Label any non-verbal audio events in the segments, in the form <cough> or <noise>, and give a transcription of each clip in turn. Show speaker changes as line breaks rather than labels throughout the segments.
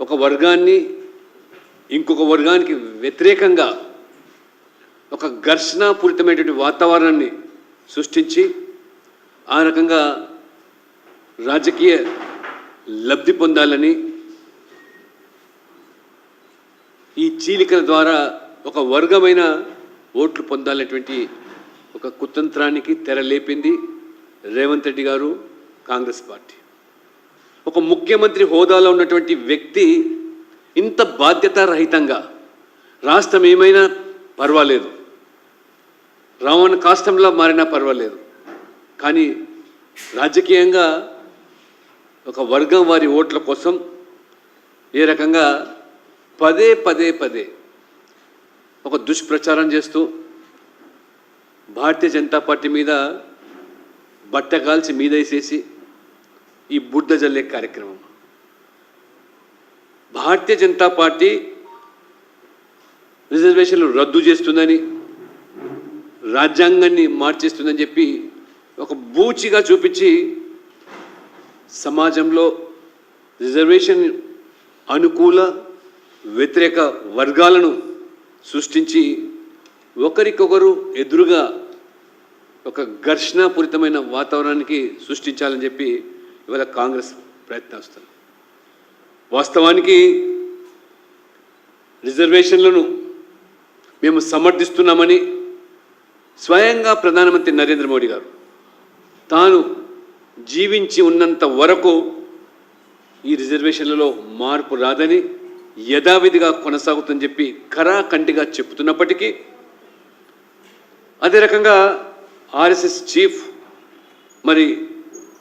ఒక వర్గాన్ని ఇంకొక వర్గానికి వ్యతిరేకంగా ఒక ఘర్షణాపూరితమైనటువంటి వాతావరణాన్ని సృష్టించి ఆ రకంగా రాజకీయ లబ్ధి పొందాలని ఈ చీలికల ద్వారా ఒక వర్గమైన ఓట్లు పొందాలనేటువంటి ఒక కుతంత్రానికి తెరలేపింది రేవంత్ రెడ్డి గారు కాంగ్రెస్ పార్టీ. ఒక ముఖ్యమంత్రి హోదాలో ఉన్నటువంటి వ్యక్తి ఇంత బాధ్యతారహితంగా రాష్ట్రం ఏమైనా పర్వాలేదు. రావణ కాష్టంలో మారినా పర్వాలేదు. కానీ రాజకీయంగా ఒక వర్గం వారి ఓట్ల కోసం ఏ రకంగా పదే పదే పదే ఒక దుష్ప్రచారం చేస్తూ భారతీయ జనతా పార్టీ మీద బట్ట కాల్చి మీదేసేసి ఈ బుడ్డ జల్లే కార్యక్రమం. భారతీయ జనతా పార్టీ రిజర్వేషన్లు రద్దు చేస్తుందని రాజ్యాంగాన్ని మార్చేస్తుందని చెప్పి ఒక బూచిగా చూపించి సమాజంలో రిజర్వేషన్ అనుకూల వ్యతిరేక వర్గాలను సృష్టించి ఒకరికొకరు ఎదురుగా ఒక ఘర్షణాపూరితమైన వాతావరణానికి సృష్టించాలని చెప్పి ఇవాళ కాంగ్రెస్ ప్రయత్నిస్తుంది వాస్తవానికి రిజర్వేషన్లను మేము సమర్థిస్తున్నామని స్వయంగా ప్రధానమంత్రి నరేంద్ర మోడీ గారు తాను జీవించి ఉన్నంత వరకు ఈ రిజర్వేషన్లలో మార్పు రాదని యథావిధిగా కొనసాగుతుందని చెప్పి కరాకంటిగా చెప్తున్నప్పటికీ అదే రకంగా ఆర్ఎస్ఎస్ చీఫ్ మరి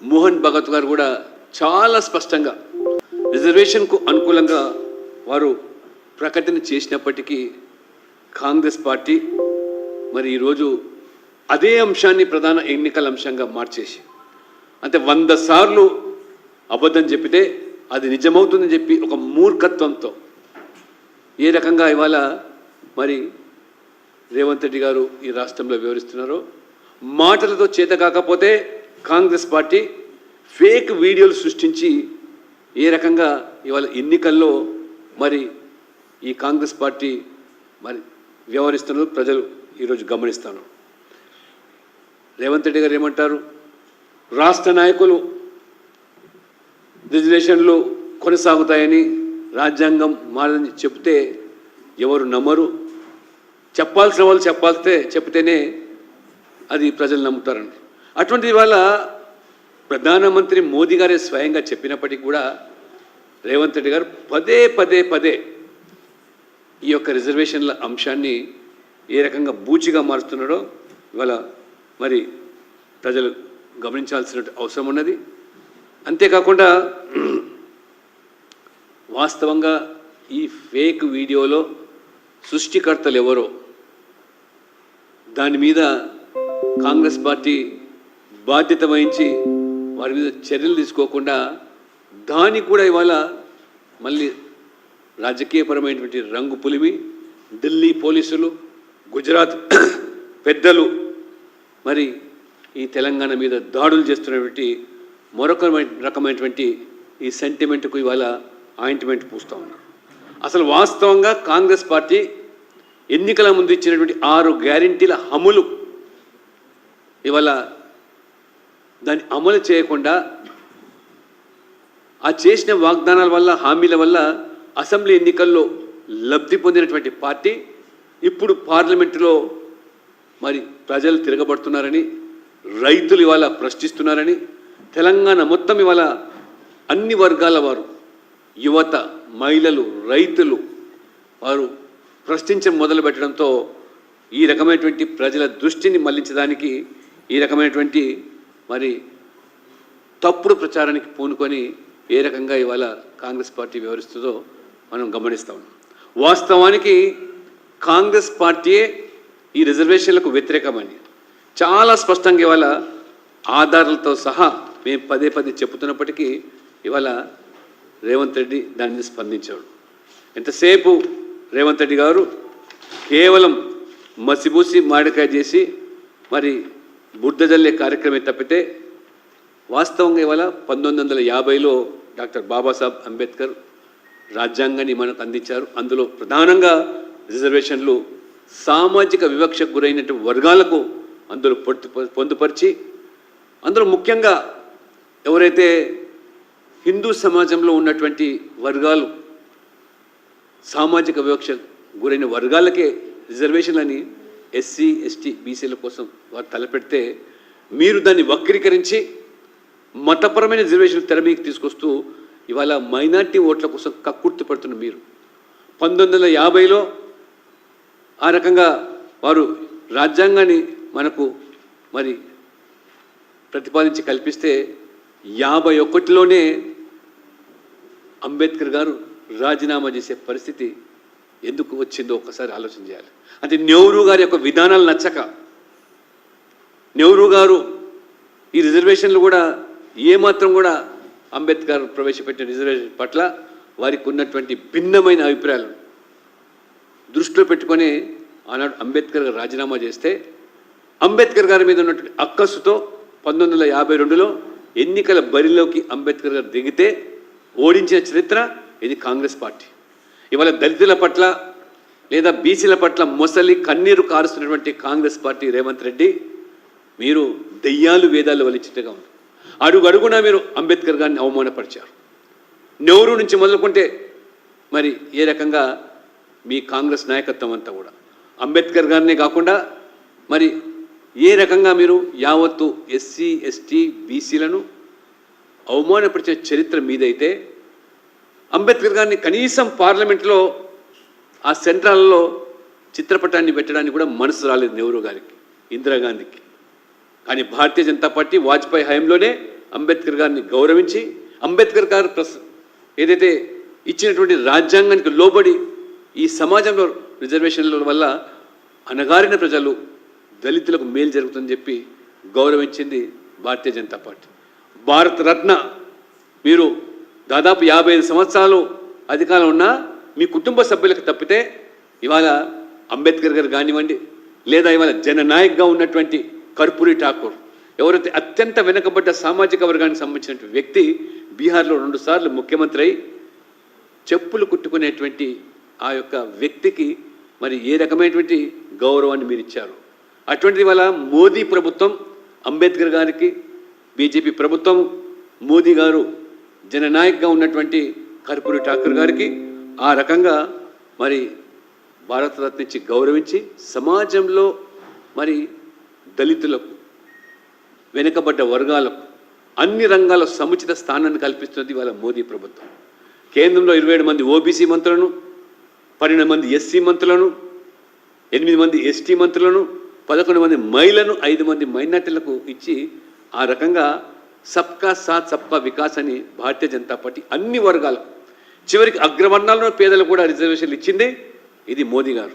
మోహన్ భగత్ గారు కూడా చాలా స్పష్టంగా రిజర్వేషన్కు అనుకూలంగా వారు ప్రకటన చేసినప్పటికీ కాంగ్రెస్ పార్టీ మరి ఈరోజు అదే అంశాన్ని ప్రధాన ఎన్నికల అంశంగా మార్చేసి అంటే వంద సార్లు అబద్ధం చెప్పితే అది నిజమవుతుందని చెప్పి ఒక మూర్ఖత్వంతో ఏ రకంగా ఇవాళ మరి రేవంత్ రెడ్డి గారు ఈ రాష్ట్రంలో వివరిస్తున్నారో మాటలతో చేత కాకపోతే కాంగ్రెస్ పార్టీ ఫేక్ వీడియోలు సృష్టించి ఏ రకంగా ఇవాళ ఎన్నికల్లో మరి ఈ కాంగ్రెస్ పార్టీ మరి వ్యవహరిస్తున్నారు ప్రజలు ఈరోజు గమనిస్తాను రేవంత్ రెడ్డి గారు ఏమంటారు? రాష్ట్ర నాయకులు రిజర్వేషన్లు కొనసాగుతాయని రాజ్యాంగం మారని చెప్తే ఎవరు నమ్మరు? చెప్పాల్సిన వాళ్ళు చెప్పాల్స్తే చెప్తేనే అది ప్రజలు నమ్ముతారండి. అటువంటి ఇవాళ ప్రధానమంత్రి మోదీ గారే స్వయంగా చెప్పినప్పటికీ కూడా రేవంత్ రెడ్డి గారు పదే పదే పదే ఈ యొక్క రిజర్వేషన్ల అంశాన్ని ఏ రకంగా బూచిగా మారుస్తున్నాడో ఇవాళ మరి ప్రజలు గమనించాల్సిన అవసరం ఉన్నది. అంతేకాకుండా వాస్తవంగా ఈ ఫేక్ వీడియోలో సృష్టికర్తలు ఎవరో దాని మీద కాంగ్రెస్ పార్టీ బాధ్యత వహించి వారి మీద చర్యలు తీసుకోకుండా దానికి కూడా ఇవాళ మళ్ళీ రాజకీయపరమైనటువంటి రంగు పులిమి ఢిల్లీ పోలీసులు గుజరాత్ <clears throat> పెద్దలు మరి ఈ తెలంగాణ మీద దాడులు చేస్తున్నటువంటి మరొక రకమైనటువంటి ఈ సెంటిమెంట్కు ఇవాళ ఆయింట్మెంట్ పూస్తూ ఉన్నారు. అసలు వాస్తవంగా కాంగ్రెస్ పార్టీ ఎన్నికల ముందు ఇచ్చినటువంటి ఆరు గ్యారంటీల హములు ఇవాళ దాన్ని అమలు చేయకుండా ఆ చేసిన వాగ్దానాల వల్ల హామీల వల్ల అసెంబ్లీ ఎన్నికల్లో లబ్ధి పొందినటువంటి పార్టీ ఇప్పుడు పార్లమెంటులో మరి ప్రజలు తిరగబడుతున్నారని రైతులు ఇవాళ ప్రశ్నిస్తున్నారని తెలంగాణ మొత్తం ఇవాళ అన్ని వర్గాల వారు యువత మహిళలు రైతులు వారు ప్రశ్నించడం మొదలు పెట్టడంతో ఈ రకమైనటువంటి ప్రజల దృష్టిని మళ్ళించడానికి ఈ రకమైనటువంటి మరి తప్పుడు ప్రచారానికి పూనుకొని ఏ రకంగా ఇవాళ కాంగ్రెస్ పార్టీ వ్యవహరిస్తుందో మనం గమనిస్తా ఉన్నాం. వాస్తవానికి కాంగ్రెస్ పార్టీయే ఈ రిజర్వేషన్లకు వ్యతిరేకమని చాలా స్పష్టంగా ఇవాళ ఆధారాలతో సహా మేము పదే పదే చెబుతున్నప్పటికీ ఇవాళ రేవంత్ రెడ్డి దానిని స్పందించాడు. ఎంతసేపు రేవంత్ రెడ్డి గారు కేవలం మసిబూసి మాడికాయ చేసి మరి బుడ్డ జల్లే కార్యక్రమే తప్పితే వాస్తవంగా ఇవాళ పంతొమ్మిది వందల యాభైలో డాక్టర్ బాబాసాహెబ్ అంబేద్కర్ రాజ్యాంగాన్ని మనకు అందించారు. అందులో ప్రధానంగా రిజర్వేషన్లు సామాజిక వివక్షకు గురైనటువంటి వర్గాలకు అందులో పొత్తు పొందుపరిచి అందులో ముఖ్యంగా ఎవరైతే హిందూ సమాజంలో ఉన్నటువంటి వర్గాలు సామాజిక వివక్ష గురైన వర్గాలకే రిజర్వేషన్లని ఎస్సీ ఎస్టీ బీసీల కోసం వారు తలపెడితే మీరు దాన్ని వక్రీకరించి మతపరమైన రిజర్వేషన్ తెర మీకు తీసుకొస్తూ ఇవాళ మైనార్టీ ఓట్ల కోసం కక్కుర్తి పడుతున్న మీరు. పంతొమ్మిది వందల యాభైలో ఆ రకంగా వారు రాజ్యాంగాన్ని మనకు మరి ప్రతిపాదించి కల్పిస్తే యాభై ఒకటిలోనే అంబేద్కర్ గారు రాజీనామా చేసే పరిస్థితి ఎందుకు వచ్చిందో ఒకసారి ఆలోచన చేయాలి. అంటే నెహ్రూ గారి యొక్క విధానాలు నచ్చక నెహ్రూ గారు ఈ రిజర్వేషన్లు కూడా ఏమాత్రం కూడా అంబేద్కర్ ప్రవేశపెట్టిన రిజర్వేషన్ పట్ల వారికి ఉన్నటువంటి భిన్నమైన అభిప్రాయాలు. దృష్టిలో పెట్టుకొని ఆనాడు అంబేద్కర్ గారు రాజీనామా చేస్తే అంబేద్కర్ గారి మీద ఉన్నటువంటి అక్కస్సుతో పంతొమ్మిది వందల యాభై రెండులో ఎన్నికల బరిలోకి అంబేద్కర్ గారు దిగితే ఓడించిన చరిత్ర ఇది కాంగ్రెస్ పార్టీ. ఇవాళ దళితుల పట్ల లేదా బీసీల పట్ల మొసలి కన్నీరు కారుస్తున్నటువంటి కాంగ్రెస్ పార్టీ రేవంత్ రెడ్డి మీరు దెయ్యాలు వేదాలు వలిచిట్టుగా ఉంది అడుగు అడుగునా మీరు అంబేద్కర్ గారిని అవమానపరిచారు. నెహ్రూ నుంచి మొదలుకుంటే మరి ఏ రకంగా మీ కాంగ్రెస్ నాయకత్వం అంతా కూడా? అంబేద్కర్ గారినే కాకుండా మరి ఏ రకంగా మీరు యావత్తు ఎస్సీ ఎస్టీ బీసీలను అవమానపరిచిన చరిత్ర మీదైతే అంబేద్కర్ గారిని కనీసం పార్లమెంట్లో ఆ సెంట్రల్లో చిత్రపటాన్ని పెట్టడానికి కూడా మనసు రాలేదు నెహ్రూ గారికి ఇందిరాగాంధీకి. కానీ భారతీయ జనతా పార్టీ వాజ్పేయి హయాంలోనే అంబేద్కర్ గారిని గౌరవించి అంబేద్కర్ గారు ప్రస్ ఏదైతే ఇచ్చినటువంటి రాజ్యాంగానికి లోబడి ఈ సమాజంలో రిజర్వేషన్ల వల్ల అణగారిన ప్రజలు దళితులకు మేలు జరుగుతుందని చెప్పి గౌరవించింది భారతీయ జనతా పార్టీ. భారత రత్న మీరు దాదాపు యాభై ఐదు సంవత్సరాలు అధికారం ఉన్నా మీ కుటుంబ సభ్యులకు తప్పితే ఇవాళ అంబేద్కర్ గారు కానివ్వండి లేదా ఇవాళ జననాయక్గా ఉన్నటువంటి కర్పూరి ఠాకూర్ ఎవరైతే అత్యంత వెనుకబడ్డ సామాజిక వర్గానికి సంబంధించిన వ్యక్తి బీహార్లో రెండుసార్లు ముఖ్యమంత్రి అయి చెప్పులు కుట్టుకునేటువంటి ఆ యొక్క వ్యక్తికి మరి ఏ రకమైనటువంటి గౌరవాన్ని మీరు ఇచ్చారు? అటువంటిది వల్ల మోదీ ప్రభుత్వం అంబేద్కర్ గారికి బీజేపీ ప్రభుత్వం మోదీ గారు జననాయక్గా ఉన్నటువంటి కర్పూరి ఠాకూర్ గారికి ఆ రకంగా మరి భారతరత్న ఇచ్చి గౌరవించి సమాజంలో మరి దళితులకు వెనుకబడ్డ వర్గాలకు అన్ని రంగాల సముచిత స్థానాన్ని కల్పిస్తున్నది వాళ్ళ మోదీ ప్రభుత్వం. కేంద్రంలో ఇరవై ఏడు మంది ఓబీసీ మంత్రులను పన్నెండు మంది ఎస్సీ మంత్రులను ఎనిమిది మంది ఎస్టీ మంత్రులను పదకొండు మంది మహిళను ఐదు మంది మైనార్టీలకు ఇచ్చి ఆ రకంగా సబ్కా సాత్ సబ్కా వికాస్ అని భారతీయ జనతా పార్టీ అన్ని వర్గాలకు చివరికి అగ్రవర్ణాల్లో పేదలకు కూడా రిజర్వేషన్లు ఇచ్చింది ఇది మోదీ గారు.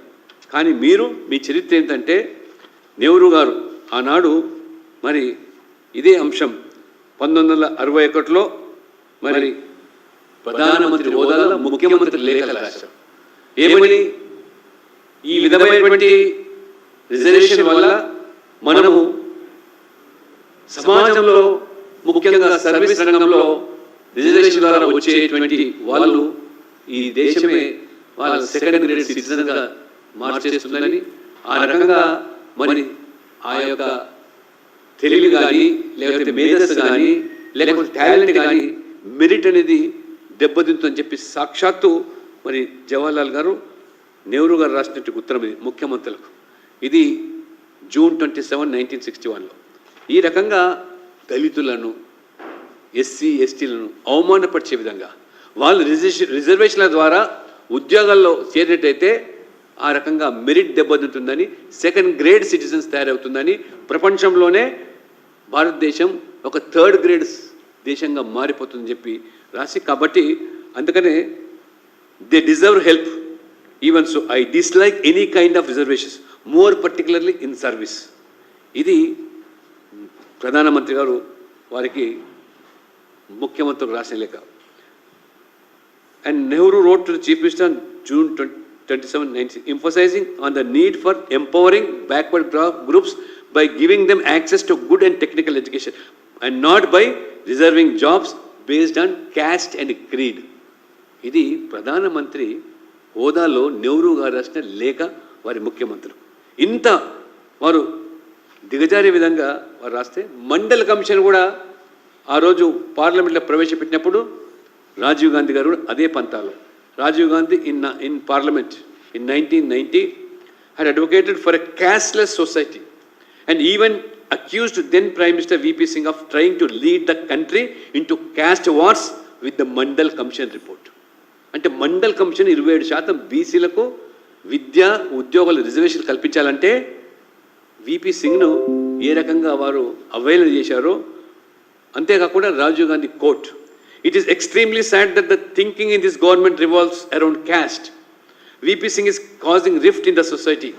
కానీ మీరు మీ చరిత్ర ఏంటంటే నెహ్రూ గారు ఆనాడు మరి ఇదే అంశం పంతొమ్మిది వందల అరవై ఒకటిలో మరి ప్రధానమంత్రి హోదాలో ముఖ్యమంత్రి లేఖ రాశారు. ఏమని? ఈ విధమైనటువంటి రిజర్వేషన్ వల్ల మనము సమాజంలో ముఖ్యంగా సర్వీస్ రంగంలో రిజర్వేషన్ ద్వారా వచ్చేటువంటి వాళ్ళు ఈ దేశమే వాళ్ళ సెకండ్ గ్రేడ్ సిటిజన్గా మార్చేస్తుందని ఆ రకంగా మరి ఆ యొక్క తెలివి కానీ లేకపోతే మేధస్సు కానీ లేకపోతే టాలెంట్ కానీ మెరిట్ అనేది దెబ్బతింటుందని చెప్పి సాక్షాత్తు మరి జవహర్లాల్ గారు నెహ్రూ గారు రాసినట్టు ఉత్తరం ఇది ముఖ్యమంత్రులకు. ఇది June twenty seven nineteen sixty వన్లో. ఈ రకంగా దళితులను ఎస్సీ ఎస్టీలను అవమానపరిచే విధంగా వాళ్ళు రిజర్వేషన్ల ద్వారా ఉద్యోగాల్లో చేరినట్టయితే ఆ రకంగా మెరిట్ దెబ్బతింటుందని సెకండ్ గ్రేడ్ సిటిజన్స్ తయారవుతుందని ప్రపంచంలోనే భారతదేశం ఒక థర్డ్ గ్రేడ్ దేశంగా మారిపోతుందని చెప్పి రాసి కాబట్టి అందుకనే they deserve help even so I dislike any kind of reservations more particularly in service. ఇది ప్రధానమంత్రి గారు వారికి ముఖ్యమంత్రికి రాసిన లేక and Nehru wrote to chief minister June twenty seven nineteen emphasising on the need for empowering backward groups by giving them access to good and technical education and not by reserving jobs based on caste and creed ఇది ప్రధానమంత్రి హోదాలో నెహ్రూ గారు రాసిన లేక వారి ముఖ్యమంత్రులు ఇంత వారు దిగజారే విధంగా వారు రాస్తే మండల కమిషన్ కూడా ఆ రోజు పార్లమెంట్లో ప్రవేశపెట్టినప్పుడు రాజీవ్ గాంధీ గారు అదే పంతాలు. Rajiv Gandhi in in parliament in nineteen ninety had advocated for a cashless society and even accused then prime minister VP Singh of trying to lead the country in to caste wars with the Mandal commission report అంటే Mandal commission ఇరవై ఏడు శాతం బీసీలకు విద్య ఉద్యోగుల reservation కల్పించాలంటే VP సింగ్ను ఏ రకంగా వారు avail చేశారో అంతేకాకుండా Rajiv Gandhi quote it is extremely sad that the thinking in this government revolves around caste VP Singh is causing rift in the society.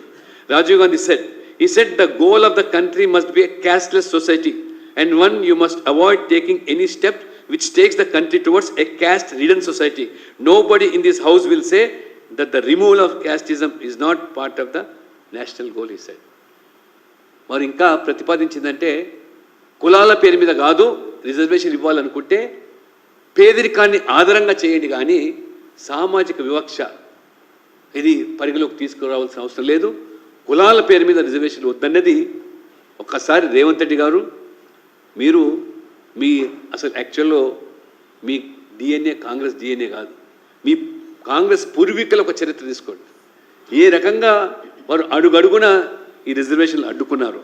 Rajiv Gandhi said, he said the goal of the country must be a casteless society and one you must avoid taking any step which takes the country towards a caste ridden society. Nobody in this house will say that the removal of casteism is not part of the national goal, he said. మరి ఇంకా ప్రతిపాదించిందంటే కులాల పేరు మీద కాదు reservation ఇవ్వాలనుకుంటే పేదరికాన్ని ఆధారంగా చేయండి కానీ సామాజిక వివక్ష ఇది పరిగణలోకి తీసుకురావాల్సిన అవసరం లేదు. కులాల పేరు మీద రిజర్వేషన్ వద్దన్నది ఒక్కసారి రేవంత్ రెడ్డి గారు మీరు మీ అసలు యాక్చువల్లో మీ డిఎన్ఏ కాంగ్రెస్ డిఎన్ఏ కాదు. మీ కాంగ్రెస్ పూర్వీకుల ఒక చరిత్ర తీసుకోండి. ఏ రకంగా వారు అడుగడుగున ఈ రిజర్వేషన్లు అడ్డుకున్నారు.